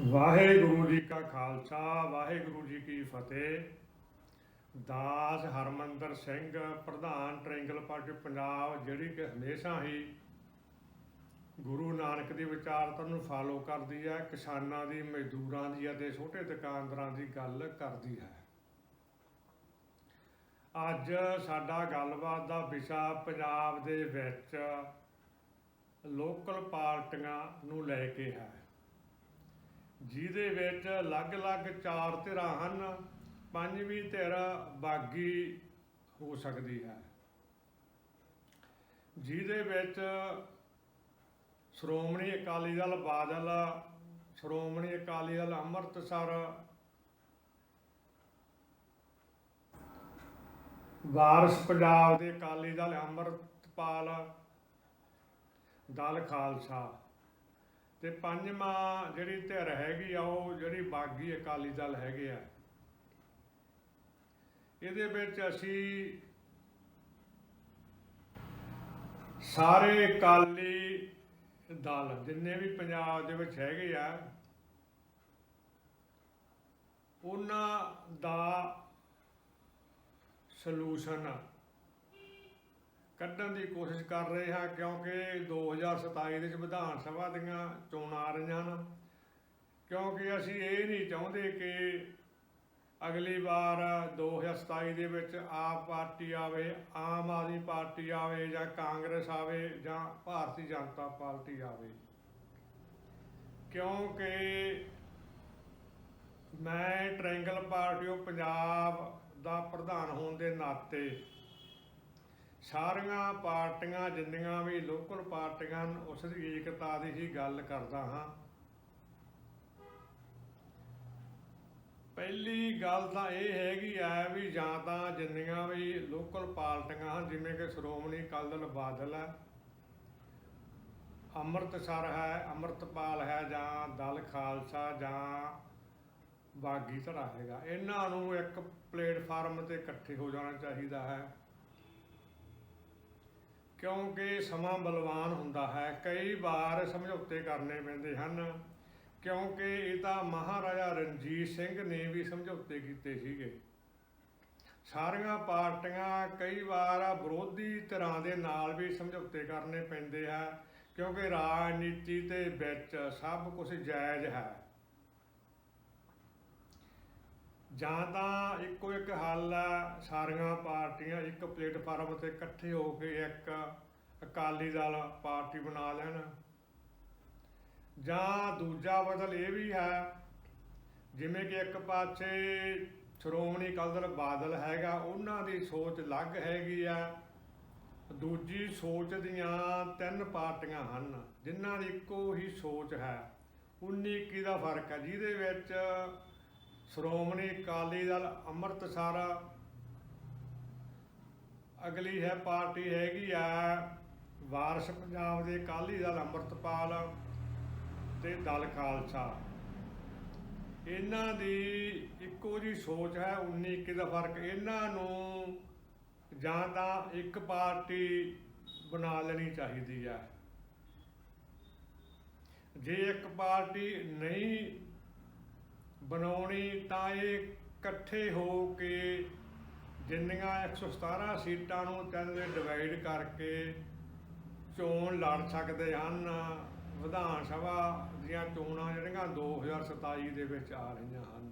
ਵਾਹਿਗੁਰੂ ਜੀ ਕਾ ਖਾਲਸਾ, ਵਾਹਿਗੁਰੂ ਜੀ ਕੀ ਫਤਿਹ। ਦਾਸ ਹਰਮੰਦਰ ਸਿੰਘ, ਪ੍ਰਧਾਨ triangle party Punjab, ਜਿਹੜੀ ਕਿ ਹਮੇਸ਼ਾ ਹੀ ਗੁਰੂ ਨਾਨਕ ਦੀ ਵਿਚਾਰਤਾ ਨੂੰ ਫਾਲੋ ਕਰਦੀ ਹੈ, ਕਿਸਾਨਾਂ ਦੀ, ਮਜ਼ਦੂਰਾਂ ਦੀ ਅਤੇ ਛੋਟੇ ਦੁਕਾਨਦਾਰਾਂ ਦੀ ਗੱਲ ਕਰਦੀ ਹੈ। ਅੱਜ ਸਾਡਾ ਗੱਲਬਾਤ ਦਾ ਵਿਸ਼ਾ ਪੰਜਾਬ ਦੇ ਵਿੱਚ ਲੋਕਲ ਪਾਰਟੀਆਂ ਨੂੰ ਲੈ ਕੇ ਹੈ। ਜਿਹਦੇ ਵਿੱਚ ਅਲੱਗ-ਅਲੱਗ ਚਾਰ ਧਿਰਾਂ ਹਨ, ਪੰਜਵੀਂ ਧਿਰ ਬਾਗੀ ਹੋ ਸਕਦੀ ਹੈ। ਜਿਹਦੇ ਵਿੱਚ ਸ਼੍ਰੋਮਣੀ ਅਕਾਲੀ ਦਲ ਬਾਦਲ, ਸ਼੍ਰੋਮਣੀ ਅਕਾਲੀ ਦਲ ਅੰਮ੍ਰਿਤਸਰ, ਵਾਰਸ ਪੰਜਾਬ ਦੇ ਅਕਾਲੀ ਦਲ ਅੰਮ੍ਰਿਤਪਾਲ, ਦਲ ਖਾਲਸਾ। ਤੇ ਪੰਜਵਾਂ ਜਿਹੜੀ ਧਿਰ ਹੈਗੀ ਆ, ਉਹ ਜਿਹੜੀ ਬਾਗੀ ਅਕਾਲੀ ਦਲ ਹੈਗੇ ਆ। ਇਹਦੇ ਵਿੱਚ ਅਸੀਂ ਸਾਰੇ ਅਕਾਲੀ ਦਲ, ਜਿੰਨੇ ਵੀ ਪੰਜਾਬ ਦੇ ਵਿੱਚ ਹੈਗੇ ਆ, ਉਹਨਾਂ ਦਾ ਸੋਲੂਸ਼ਨ ਕੱਢਣ ਦੀ ਕੋਸ਼ਿਸ਼ ਕਰ ਰਹੇ ਹਾਂ ਕਿਉਂਕਿ 2027 ਦੇ ਵਿੱਚ ਵਿਧਾਨ ਸਭਾ ਦੀਆਂ ਚੋਣਾਂ ਆ ਰਹੀਆਂ ਹਨ। ਕਿਉਂਕਿ ਅਸੀਂ ਇਹ ਨਹੀਂ ਚਾਹੁੰਦੇ ਕਿ ਅਗਲੀ ਵਾਰ 2027 ਦੇ ਵਿੱਚ ਆਪ ਪਾਰਟੀ ਆਵੇ, ਆਮ ਆਦਮੀ ਪਾਰਟੀ ਆਵੇ ਜਾਂ ਕਾਂਗਰਸ ਆਵੇ ਜਾਂ ਭਾਰਤੀ ਜਨਤਾ ਪਾਰਟੀ ਆਵੇ। ਕਿਉਂਕਿ ਮੈਂ ਟ੍ਰਾਇੰਗਲ ਪਾਰਟੀ ਆਫ ਪੰਜਾਬ ਦਾ ਪ੍ਰਧਾਨ ਹੋਣ ਦੇ ਨਾਤੇ ਸਾਰੀਆਂ ਪਾਰਟੀਆਂ ਜਿੰਨੀਆਂ ਵੀ ਲੋਕਲ ਪਾਰਟੀਆਂ ਹਨ, ਉਸ ਦੀ ਏਕਤਾ ਦੀ ਹੀ ਗੱਲ ਕਰਦਾ ਹਾਂ। ਪਹਿਲੀ ਗੱਲ ਤਾਂ ਇਹ ਹੈਗੀ ਆ ਵੀ ਜਾਂ ਤਾਂ ਜਿੰਨੀਆਂ ਵੀ ਲੋਕਲ ਪਾਰਟੀਆਂ ਹਨ, ਜਿਵੇਂ ਕਿ ਸ਼੍ਰੋਮਣੀ ਅਕਾਲੀ ਦਲ ਬਾਦਲ ਹੈ, ਅੰਮ੍ਰਿਤਸਰ ਹੈ, ਅੰਮ੍ਰਿਤਪਾਲ ਹੈ, ਜਾਂ ਦਲ ਖਾਲਸਾ, ਜਾਂ ਬਾਗੀ ਧੜਾ ਹੈਗਾ, ਇਹਨਾਂ ਨੂੰ ਇੱਕ ਪਲੇਟਫਾਰਮ ਤੇ ਇਕੱਠੇ ਹੋ ਜਾਣਾ ਚਾਹੀਦਾ ਹੈ। ਕਿਉਂਕਿ ਸਮਾਂ ਬਲਵਾਨ ਹੁੰਦਾ ਹੈ, ਕਈ ਵਾਰ ਸਮਝੌਤੇ ਕਰਨੇ ਪੈਂਦੇ ਹਨ। ਕਿਉਂਕਿ ਇਹ ਤਾਂ ਮਹਾਰਾਜਾ ਰਣਜੀਤ ਸਿੰਘ ਨੇ ਵੀ ਸਮਝੌਤੇ ਕੀਤੇ ਸੀਗੇ। ਸਾਰੀਆਂ ਪਾਰਟੀਆਂ ਕਈ ਵਾਰ ਵਿਰੋਧੀ ਧਿਰਾਂ ਦੇ ਨਾਲ ਵੀ ਸਮਝੌਤੇ ਕਰਨੇ ਪੈਂਦੇ ਆ ਕਿਉਂਕਿ ਰਾਜਨੀਤੀ ਦੇ ਵਿੱਚ ਸਭ ਕੁਝ ਜਾਇਜ਼ ਹੈ। ਜਾਂ ਤਾਂ ਇੱਕੋ ਇੱਕ ਹੱਲ ਹੈ, ਸਾਰੀਆਂ ਪਾਰਟੀਆਂ ਇੱਕ ਪਲੇਟਫਾਰਮ ਤੇ ਇਕੱਠੇ ਹੋ ਕੇ ਇੱਕ ਅਕਾਲੀ ਦਲ ਪਾਰਟੀ ਬਣਾ ਲੈਣ। ਜਾਂ ਦੂਜਾ ਬਦਲ ਇਹ ਵੀ ਹੈ, ਜਿਵੇਂ ਕਿ ਇੱਕ ਪਾਸੇ ਸ਼੍ਰੋਮਣੀ ਅਕਾਲੀ ਦਲ ਬਾਦਲ ਹੈਗਾ, ਉਹਨਾਂ ਦੀ ਸੋਚ ਅਲੱਗ ਹੈਗੀ ਆ ਦੂਜੀ ਸੋਚ ਦੀਆਂ ਤਿੰਨ ਪਾਰਟੀਆਂ ਹਨ, ਜਿਨ੍ਹਾਂ ਦੀ ਇੱਕੋ ਹੀ ਸੋਚ ਹੈ। 19 21 ਦਾ ਫ਼ਰਕ ਹੈ, ਜਿਹਦੇ ਵਿੱਚ ਸ਼੍ਰੋਮਣੀ ਅਕਾਲੀ ਦਲ ਅੰਮ੍ਰਿਤਸਰ। ਅਗਲੀ ਹੈ ਪਾਰਟੀ ਹੈਗੀ ਆ ਵਾਰਸ ਪੰਜਾਬ ਦੇ ਅਕਾਲੀ ਦਲ ਅੰਮ੍ਰਿਤਪਾਲ ਤੇ ਦਲ ਖਾਲਸਾ। ਇਹਨਾਂ ਦੀ ਇੱਕੋ ਜੀ ਸੋਚ ਹੈ 19 21 ਦਾ ਫ਼ਰਕ। ਇਹਨਾਂ ਨੂੰ ਜਾਂ ਤਾਂ ਇੱਕ ਪਾਰਟੀ ਬਣਾ ਲੈਣੀ ਚਾਹੀਦੀ ਹੈ। ਜੇ ਇੱਕ ਪਾਰਟੀ ਨਹੀਂ ਬਣਾਉਣੀ ਤਾਂ ਇਹ ਇਕੱਠੇ ਹੋ ਕੇ ਜਿੰਨੀਆਂ 117 ਸੀਟਾਂ ਨੂੰ ਤਿੰਨ ਡਿਵਾਈਡ ਕਰਕੇ ਚੋਣ ਲੜ ਸਕਦੇ ਹਨ। ਵਿਧਾਨ ਸਭਾ ਦੀਆਂ ਚੋਣਾਂ ਜਿਹੜੀਆਂ 2027 ਦੇ ਵਿੱਚ ਆ ਰਹੀਆਂ ਹਨ।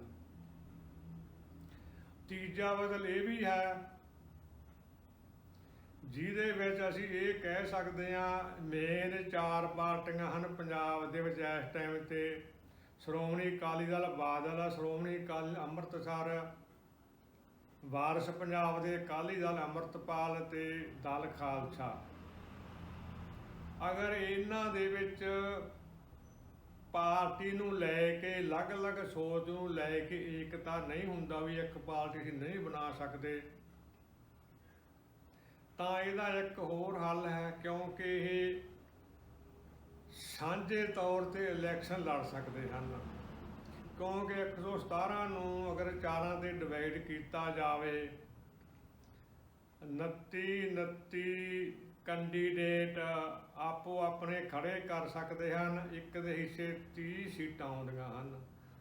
ਤੀਜਾ ਬਦਲ ਇਹ ਵੀ ਹੈ, ਜਿਹਦੇ ਵਿੱਚ ਅਸੀਂ ਇਹ ਕਹਿ ਸਕਦੇ ਹਾਂ, ਮੇਨ ਚਾਰ ਪਾਰਟੀਆਂ ਹਨ ਪੰਜਾਬ ਦੇ ਵਿੱਚ ਇਸ ਟਾਈਮ ਤੇ। ਸ਼੍ਰੋਮਣੀ ਅਕਾਲੀ ਦਲ, ਬਾਦਲ, ਸ਼੍ਰੋਮਣੀ ਅਕਾਲੀ ਅੰਮ੍ਰਿਤਸਰ, ਵਾਰਸ ਪੰਜਾਬ ਦੇ ਅਕਾਲੀ ਦਲ ਅੰਮ੍ਰਿਤਪਾਲ ਤੇ ਦਲ ਖਾਲਸਾ। ਅਗਰ ਇਹਨਾਂ ਦੇ ਵਿੱਚ ਪਾਰਟੀ ਨੂੰ ਲੈ ਕੇ, ਅਲੱਗ-ਅਲੱਗ ਸੋਚ ਨੂੰ ਲੈ ਕੇ ਏਕਤਾ ਨਹੀਂ ਹੁੰਦਾ ਵੀ ਇੱਕ ਪਾਰਟੀ ਅਸੀਂ ਨਹੀਂ ਬਣਾ ਸਕਦੇ, ਤਾਂ ਇਹਦਾ ਇੱਕ ਹੋਰ ਹੱਲ ਹੈ ਕਿਉਂਕਿ ਇਹ ਸਾਂਝੇ ਤੌਰ ਤੇ ਇਲੈਕਸ਼ਨ ਲੜ ਸਕਦੇ ਹਨ। ਕਿਉਂਕਿ 117 ਨੂੰ ਅਗਰ ਚਾਰਾਂ ਤੇ ਡਿਵਾਈਡ ਕੀਤਾ ਜਾਵੇ 29 29 ਕੈਂਡੀਡੇਟ ਆਪੋ ਆਪਣੇ ਖੜੇ ਕਰ ਸਕਦੇ ਹਨ। ਇੱਕ ਦੇ ਹਿੱਸੇ 30 ਸੀਟਾਂ ਆਉਂਦੀਆਂ ਹਨ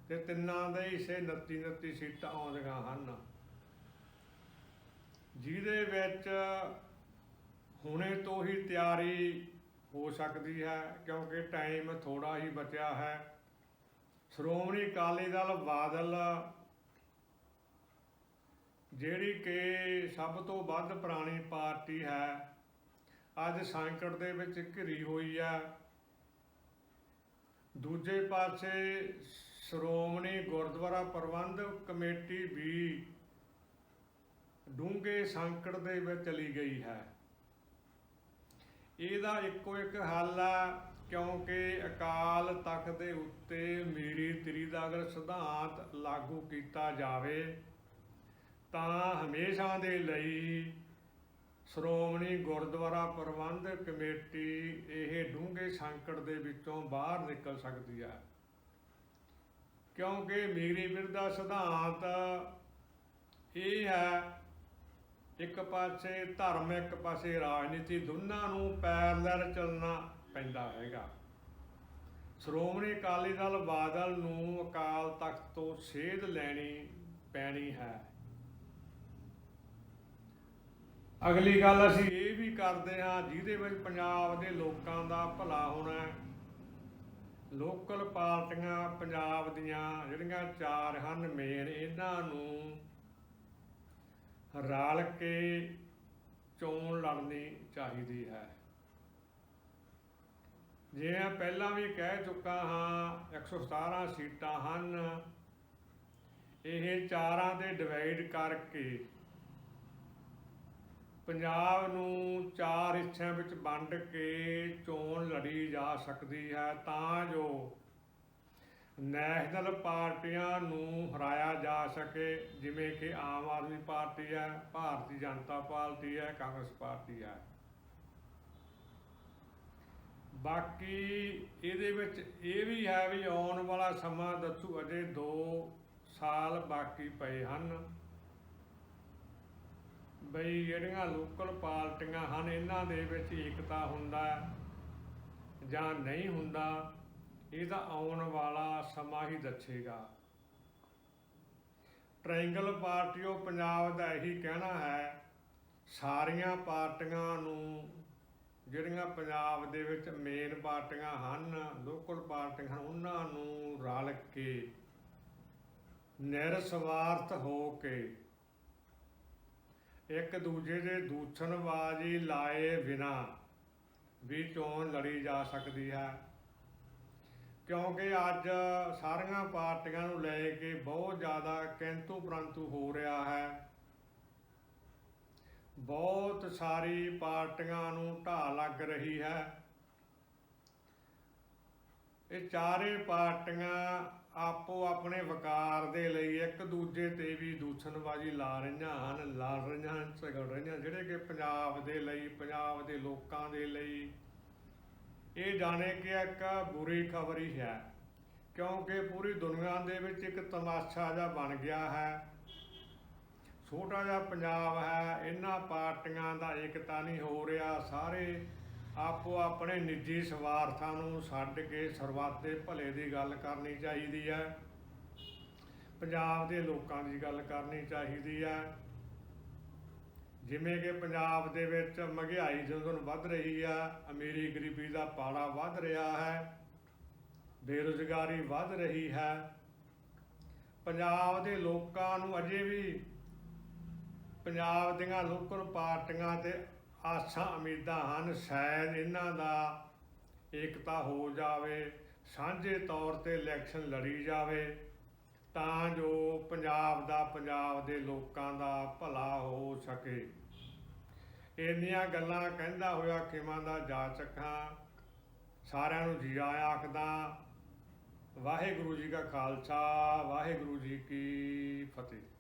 ਤੇ ਤਿੰਨਾਂ ਦੇ ਹਿੱਸੇ 29 29 ਸੀਟਾਂ ਆਉਂਦੀਆਂ ਹਨ। ਜਿਹਦੇ ਵਿੱਚ ਹੁਣੇ ਤੋਂ ਹੀ ਤਿਆਰੀ ਹੋ ਸਕਦੀ ਹੈ ਕਿਉਂਕਿ ਟਾਈਮ ਥੋੜਾ ਹੀ ਬਚਿਆ ਹੈ। ਸ਼੍ਰੋਮਣੀ ਅਕਾਲੀ ਦਲ ਬਾਦਲ, ਜਿਹੜੀ ਕਿ ਸਭ ਤੋਂ ਵੱਧ ਪੁਰਾਣੀ ਪਾਰਟੀ ਹੈ, ਅੱਜ ਸੰਕਟ ਦੇ ਵਿੱਚ ਘਿਰੀ ਹੋਈ ਹੈ। ਦੂਜੇ ਪਾਸੇ ਸ਼੍ਰੋਮਣੀ ਗੁਰਦੁਆਰਾ ਪ੍ਰਬੰਧਕ ਕਮੇਟੀ ਵੀ ਡੂੰਘੇ ਸੰਕਟ ਦੇ ਵਿੱਚ ਚਲੀ ਗਈ ਹੈ। ਇਹਦਾ ਇੱਕੋ ਇੱਕ ਹੱਲ ਆ, ਕਿਉਂਕਿ ਅਕਾਲ ਤਖਤ ਦੇ ਉੱਤੇ ਮੀਰੀ ਤਰੀ ਦਾ ਅਗਰ ਸਿਧਾਂਤ ਲਾਗੂ ਕੀਤਾ ਜਾਵੇ, ਤਾਂ ਹਮੇਸ਼ਾ ਦੇ ਲਈ ਸ਼੍ਰੋਮਣੀ ਗੁਰਦੁਆਰਾ ਪ੍ਰਬੰਧਕ ਕਮੇਟੀ ਇਹ ਡੂੰਘੇ ਸੰਕਟ ਦੇ ਵਿੱਚੋਂ ਬਾਹਰ ਨਿਕਲ ਸਕਦੀ ਹੈ ਕਿਉਂਕਿ ਮੇਰੀ ਵਿਰਦਾ ਸਿਧਾਂਤ ਇਹ ਹੈ ਇੱਕ ਪਾਸੇ ਧਰਮ, ਇੱਕ ਪਾਸੇ ਰਾਜਨੀਤੀ, ਦੋਨਾਂ ਨੂੰ ਪੈਰਲਲ ਚੱਲਣਾ ਪੈਂਦਾ ਹੈਗਾ। ਸ਼੍ਰੋਮਣੀ ਅਕਾਲੀ ਦਲ ਬਾਦਲ ਨੂੰ ਅਕਾਲ ਤਖਤ ਤੋਂ ਸੇਧ ਲੈਣੀ ਪੈਣੀ ਹੈ। ਅਗਲੀ ਗੱਲ ਅਸੀਂ ਇਹ ਵੀ ਕਰਦੇ ਹਾਂ, ਜਿਹਦੇ ਵਿੱਚ ਪੰਜਾਬ ਦੇ ਲੋਕਾਂ ਦਾ ਭਲਾ ਹੋਣਾ ਲੋਕਲ ਪਾਰਟੀਆਂ ਪੰਜਾਬ ਦੀਆਂ ਜਿਹੜੀਆਂ ਚਾਰ ਹਨ, ਮੇਨ, ਇਹਨਾਂ ਨੂੰ ਰਲ ਕੇ ਚੋਣ ਲੜਨੀ ਚਾਹੀਦੀ ਹੈ। ਜਿਵੇਂ ਪਹਿਲਾਂ ਵੀ ਕਹਿ ਚੁੱਕਾ ਹਾਂ 117 ਸੀਟਾਂ ਹਨ, ਇਹ ਚਾਰਾਂ ਦੇ ਡਿਵਾਈਡ ਕਰਕੇ ਪੰਜਾਬ ਨੂੰ ਚਾਰ ਹਿੱਸਿਆਂ ਵਿੱਚ ਵੰਡ ਕੇ ਚੋਣ ਲੜੀ ਜਾ ਸਕਦੀ ਹੈ, ਤਾਂ ਜੋ ਨੈਸ਼ਨਲ ਪਾਰਟੀਆਂ ਨੂੰ ਹਰਾਇਆ ਜਾ ਸਕੇ, ਜਿਵੇਂ ਕਿ ਆਮ ਆਦਮੀ ਪਾਰਟੀ ਹੈ, ਭਾਰਤੀ ਜਨਤਾ ਪਾਰਟੀ ਹੈ, ਕਾਂਗਰਸ ਪਾਰਟੀ ਹੈ। ਬਾਕੀ ਇਹਦੇ ਵਿੱਚ ਇਹ ਵੀ ਹੈ ਵੀ ਆਉਣ ਵਾਲਾ ਸਮਾਂ ਦੱਸੂ, ਅਜੇ 2 ਸਾਲ ਬਾਕੀ ਪਏ ਹਨ। ਬਈ ਜਿਹੜੀਆਂ ਲੋਕਲ ਪਾਰਟੀਆਂ ਹਨ, ਇਹਨਾਂ ਦੇ ਵਿੱਚ ਏਕਤਾ ਹੁੰਦਾ ਜਾਂ ਨਹੀਂ ਹੁੰਦਾ ਇਹਦਾ ਆਉਣ ਵਾਲਾ ਸਮਾਂ ਹੀ ਦੱਸੇਗਾ। ਟ੍ਰਾਇੰਗਲ ਪਾਰਟੀਓ ਪੰਜਾਬ ਦਾ ਇਹੀ ਕਹਿਣਾ ਹੈ, ਸਾਰੀਆਂ ਪਾਰਟੀਆਂ ਨੂੰ, ਜਿਹੜੀਆਂ ਪੰਜਾਬ ਦੇ ਵਿੱਚ ਮੇਨ ਪਾਰਟੀਆਂ ਹਨ ਲੋਕਲ ਪਾਰਟੀਆਂ ਹਨ, ਉਹਨਾਂ ਨੂੰ ਰਲ ਕੇ, ਨਿਰਸਵਾਰਥ ਹੋ ਕੇ ਇੱਕ ਦੂਜੇ ਦੇ ਦੂਸ਼ਣਬਾਜ਼ੀ ਲਾਏ ਬਿਨਾ ਵੀ ਚੋਣ ਲੜੀ ਜਾ ਸਕਦੀ ਹੈ। ਕਿਉਂਕਿ ਅੱਜ ਸਾਰੀਆਂ ਪਾਰਟੀਆਂ ਨੂੰ ਲੈ ਕੇ ਬਹੁਤ ਜ਼ਿਆਦਾ ਕਿੰਤੂ ਪ੍ਰੰਤੂ ਹੋ ਰਿਹਾ ਹੈ। ਬਹੁਤ ਸਾਰੀ ਪਾਰਟੀਆਂ ਨੂੰ ਢਾਹ ਲੱਗ ਰਹੀ ਹੈ। ਇਹ ਚਾਰੇ ਪਾਰਟੀਆਂ ਆਪੋ ਆਪਣੇ ਵਕਾਰ ਦੇ ਲਈ ਇੱਕ ਦੂਜੇ ਤੇ ਵੀ ਦੂਸ਼ਣਬਾਜ਼ੀ ਲਾ ਰਹੀਆਂ ਹਨ, ਲੜ ਰਹੀਆਂ ਹਨ, ਝਗੜ ਰਹੀਆਂ ਜਿਹੜੇ ਕਿ ਪੰਜਾਬ ਦੇ ਲਈ, ਪੰਜਾਬ ਦੇ ਲੋਕਾਂ ਦੇ ਲਈ ਇਹ ਜਾਣੇ ਕਿ ਇੱਕ ਬੁਰੀ ਖਬਰ ਹੀ ਹੈ, ਕਿਉਂਕਿ ਪੂਰੀ ਦੁਨੀਆ ਦੇ ਵਿੱਚ ਇੱਕ ਤਮਾਸ਼ਾ ਜਿਹਾ ਬਣ ਗਿਆ ਹੈ। ਛੋਟਾ ਜਿਹਾ ਪੰਜਾਬ ਹੈ, ਇਹਨਾਂ ਪਾਰਟੀਆਂ ਦਾ ਏਕਤਾ ਨਹੀਂ ਹੋ ਰਿਹਾ, ਸਾਰੇ ਆਪੋ ਆਪਣੇ ਨਿੱਜੀ ਸਵਾਰਥਾਂ ਨੂੰ ਛੱਡ ਕੇ ਸਰਵਾਤੇ ਭਲੇ ਦੀ ਗੱਲ ਕਰਨੀ ਚਾਹੀਦੀ ਹੈ। ਪੰਜਾਬ ਦੇ ਲੋਕਾਂ ਦੀ ਗੱਲ ਕਰਨੀ ਚਾਹੀਦੀ ਹੈ। ਜਿਵੇਂ ਕਿ ਪੰਜਾਬ ਦੇ ਵਿੱਚ ਮਹਿੰਗਾਈ ਦਿਨੋਂ ਦਿਨ ਵੱਧ ਰਹੀ ਆ, ਅਮੀਰੀ ਗਰੀਬੀ ਦਾ ਪਾੜਾ ਵੱਧ ਰਿਹਾ ਹੈ, ਬੇਰੁਜ਼ਗਾਰੀ ਵੱਧ ਰਹੀ ਹੈ, ਪੰਜਾਬ ਦੇ ਲੋਕਾਂ ਨੂੰ ਅਜੇ ਵੀ ਪੰਜਾਬ ਦੀਆਂ ਲੋਕਲ ਪਾਰਟੀਆਂ ਤੇ ਆਸਾਂ ਉਮੀਦਾਂ ਹਨ, ਸ਼ਾਇਦ ਇਹਨਾਂ ਦਾ ਏਕਤਾ ਹੋ ਜਾਵੇ, ਸਾਂਝੇ ਤੌਰ ਤੇ ਇਲੈਕਸ਼ਨ ਲੜੀ ਜਾਵੇ, ਤਾਂ ਜੋ ਪੰਜਾਬ ਦਾ, ਪੰਜਾਬ ਦੇ ਲੋਕਾਂ ਦਾ ਭਲਾ ਹੋ ਸਕੇ। ਇੰਨੀਆਂ ਗੱਲਾਂ ਕਹਿੰਦਾ ਹੋਇਆ ਖਿਮਾਂ ਦਾ ਜਾ ਚੱਕਾਂ, ਸਾਰਿਆਂ ਨੂੰ ਜੀ ਆਇਆਂ ਆਖਦਾ, ਵਾਹਿਗੁਰੂ ਜੀ ਕਾ ਖਾਲਸਾ, ਵਾਹਿਗੁਰੂ ਜੀ ਕੀ ਫਤਿਹ।